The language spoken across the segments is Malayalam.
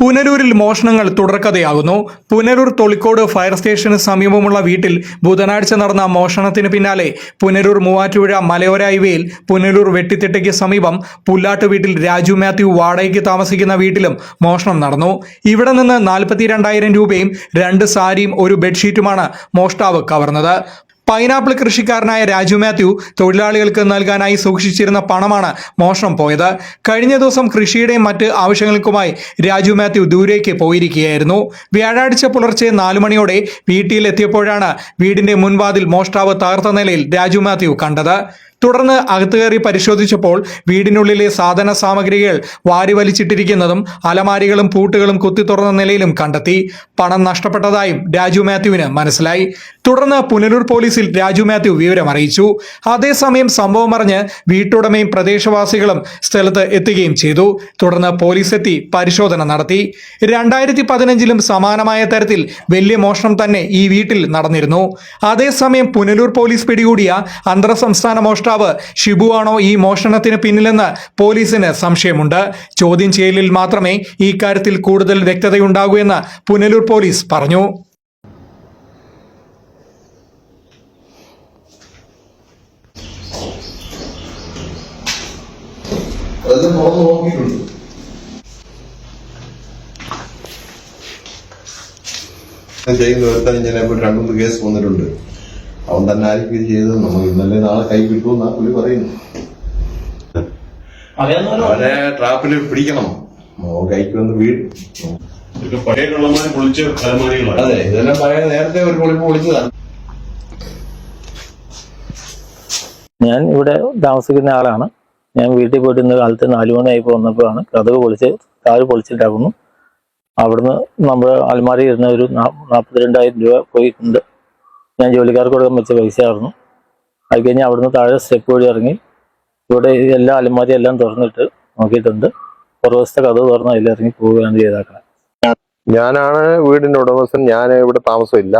പുനലൂരിൽ മോഷണങ്ങൾ തുടർക്കഥയാകുന്നു. പുനലൂർ തൊളിക്കോട് ഫയർ സ്റ്റേഷന് സമീപമുള്ള വീട്ടിൽ ബുധനാഴ്ച നടന്ന മോഷണത്തിന് പിന്നാലെ പുനലൂർ മൂവാറ്റുപുഴ മലയോര ഹൈവേയിൽ പുനലൂർ വെട്ടിത്തിട്ടയ്ക്ക് സമീപം പുല്ലാട്ട് വീട്ടിൽ രാജു മാത്യു വാടകയ്ക്ക് താമസിക്കുന്ന വീട്ടിലും മോഷണം നടന്നു. ഇവിടെ നിന്ന് നാൽപ്പത്തി രണ്ടായിരം രൂപയും രണ്ട് സാരിയും ഒരു ബെഡ്ഷീറ്റുമാണ് മോഷ്ടാവ് കവർന്നത്. പൈനാപ്പിൾ കൃഷിക്കാരനായ രാജു മാത്യു തൊഴിലാളികൾക്ക് നൽകാനായി സൂക്ഷിച്ചിരുന്ന പണമാണ് മോഷണം പോയത്. കഴിഞ്ഞ ദിവസം കൃഷിയുടെയും മറ്റ് ആവശ്യങ്ങൾക്കുമായി രാജു മാത്യു ദൂരേക്ക് പോയിരിക്കുകയായിരുന്നു. വ്യാഴാഴ്ച പുലർച്ചെ നാലു മണിയോടെ വീട്ടിൽ എത്തിയപ്പോഴാണ് വീടിന്റെ മുൻവാതിൽ മോഷ്ടാവ് തകർത്ത നിലയിൽ രാജു മാത്യു കണ്ടത്. തുടർന്ന് അകത്തു കയറി പരിശോധിച്ചപ്പോൾ വീടിനുള്ളിലെ സാധന സാമഗ്രികൾ വാരി വലിച്ചിട്ടിരിക്കുന്നതും അലമാരികളും പൂട്ടുകളും കുത്തി തുറന്ന നിലയിലും കണ്ടെത്തി. പണം നഷ്ടപ്പെട്ടതായും രാജു മാത്യുവിന് മനസ്സിലായി. തുടർന്ന് പുനലൂർ പോലീസിൽ രാജു മാത്യു വിവരം അറിയിച്ചു. അതേസമയം സംഭവം അറിഞ്ഞ് വീട്ടുടമയും പ്രദേശവാസികളും സ്ഥലത്ത് എത്തുകയും ചെയ്തു. തുടർന്ന് പോലീസ് എത്തി പരിശോധന നടത്തി. രണ്ടായിരത്തി പതിനഞ്ചിലും സമാനമായ തരത്തിൽ വലിയ മോഷണം തന്നെ ഈ വീട്ടിൽ നടന്നിരുന്നു. അതേസമയം പുനലൂർ പോലീസ് പിടികൂടിയ അന്തർ സംസ്ഥാന മോഷ്ടാവ് ഷിബു ആണോ ഈ മോഷണത്തിന് പിന്നിലെന്ന് പോലീസിന് സംശയമുണ്ട്. ചോദ്യം ചെയ്യലിൽ മാത്രമേ ഈ കാര്യത്തിൽ കൂടുതൽ വ്യക്തതയുണ്ടാകൂ എന്ന് പുനലൂർ പോലീസ് പറഞ്ഞു. അതെല്ലാം നോക്കിയിട്ടുണ്ട്. ഇങ്ങനെ രണ്ടു കേസ് വന്നിട്ടുണ്ട്. അവൻ തന്നെ ആയിരിക്കും ഇത് ചെയ്തത്. നമ്മൾ ഇന്നലെ നാളെ കൈ കിട്ടുമെന്നാ പുള്ളി പറയുന്നു. അവനെ ട്രാപ്പിൽ പിടിക്കണം. മോ കൈക്ക് വന്ന് വീട് ഇതൊക്കെ പഴയ കള്ളന്മാരെ പൊളിച്ച അലമാരികളാണ്. അതെ ഇതെല്ലാം പഴയ നേരത്തെ ഒരു പൊളിപ്പ് പൊളിച്ചതാണ്. ഞാൻ ഇവിടെ താമസിക്കുന്ന ആളാണ്. ഞാൻ വീട്ടിൽ പോയിട്ട് ഇന്ന് കാലത്ത് നാലു മണിയായപ്പോൾ വന്നപ്പോഴാണ് കഥവ് പൊളിച്ച് കാൽ പൊളിച്ചിട്ടാക്കുന്നു അവിടുന്ന് നമ്മുടെ അലമാരി ഇരുന്ന ഒരു നാ- നാൽപ്പത്തിരണ്ടായിരം രൂപ പോയിട്ടുണ്ട്. ഞാൻ ജോലിക്കാർക്ക് കൊടുക്കാൻ വെച്ച പൈസ ആയിരുന്നു അത് കഴിഞ്ഞ് അവിടുന്ന് താഴെ സ്റ്റെപ്പ് വഴി ഇറങ്ങി. ഇവിടെ എല്ലാ അലമാരി എല്ലാം തുറന്നിട്ട് നോക്കിയിട്ടുണ്ട്. പുറവശത്തെ കഥ തുറന്ന് അതിലിറങ്ങി പോവുകയാണ് ചെയ്താക്കാൻ ഞാനാണ് വീടിന്റെ ഉടമസ്ഥൻ. ഞാൻ ഇവിടെ താമസമില്ല.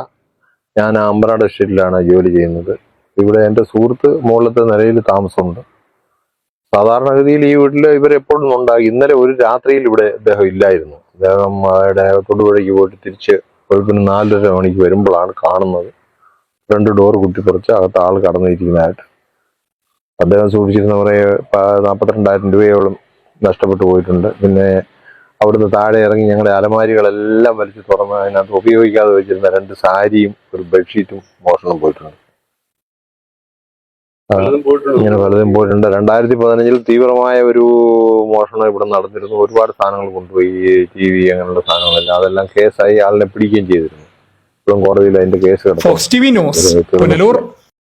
ഞാൻ അമ്പനാട് എസ്റ്റേറ്റിലാണ് ജോലി ചെയ്യുന്നത്. ഇവിടെ എന്റെ സുഹൃത്ത് മുകളിലത്തെ നിലയിൽ താമസമുണ്ട്. സാധാരണഗതിയിൽ ഈ വീട്ടിൽ ഇവരെപ്പോഴും ഉണ്ടാകും ഇന്നലെ ഒരു രാത്രിയിൽ ഇവിടെ അദ്ദേഹം ഇല്ലായിരുന്നു. അദ്ദേഹം അവിടെ തൊടുപുഴയ്ക്ക് പോയിട്ട് തിരിച്ച് വെളുപ്പിന് നാലര മണിക്ക് വരുമ്പോഴാണ് കാണുന്നത്. രണ്ട് ഡോർ കുത്തിപ്പറിച്ച് അകത്ത് ആൾ കടന്നിരിക്കുന്നതായിട്ട്. അദ്ദേഹം സൂക്ഷിച്ചിരുന്ന കുറേ നാൽപ്പത്തിരണ്ടായിരം രൂപയോളം നഷ്ടപ്പെട്ടു പോയിട്ടുണ്ട്. പിന്നെ അവിടുന്ന് താഴെ ഇറങ്ങി ഞങ്ങളുടെ അലമാരികളെല്ലാം വലിച്ചു തുറന്ന് അതിനകത്ത് ഉപയോഗിക്കാതെ വെച്ചിരുന്ന രണ്ട് സാരിയും ഒരു ബെഡ്ഷീറ്റും മോഷണം പോയിട്ടുണ്ട്. ഇങ്ങനെ പലതും പോയിട്ടുണ്ട്. രണ്ടായിരത്തി പതിനഞ്ചിൽ തീവ്രമായ ഒരു മോഷണം ഇവിടെ നടന്നിരുന്നു. ഒരുപാട് സാധനങ്ങൾ കൊണ്ടുപോയി ടി വി അങ്ങനെയുള്ള സാധനങ്ങളെല്ലാം. അതെല്ലാം കേസായി ആളിനെ പിടിക്കുകയും ചെയ്തിരുന്നു. കോടതിയിൽ അതിന്റെ കേസ് കിടക്കും Fox T V news Punalur.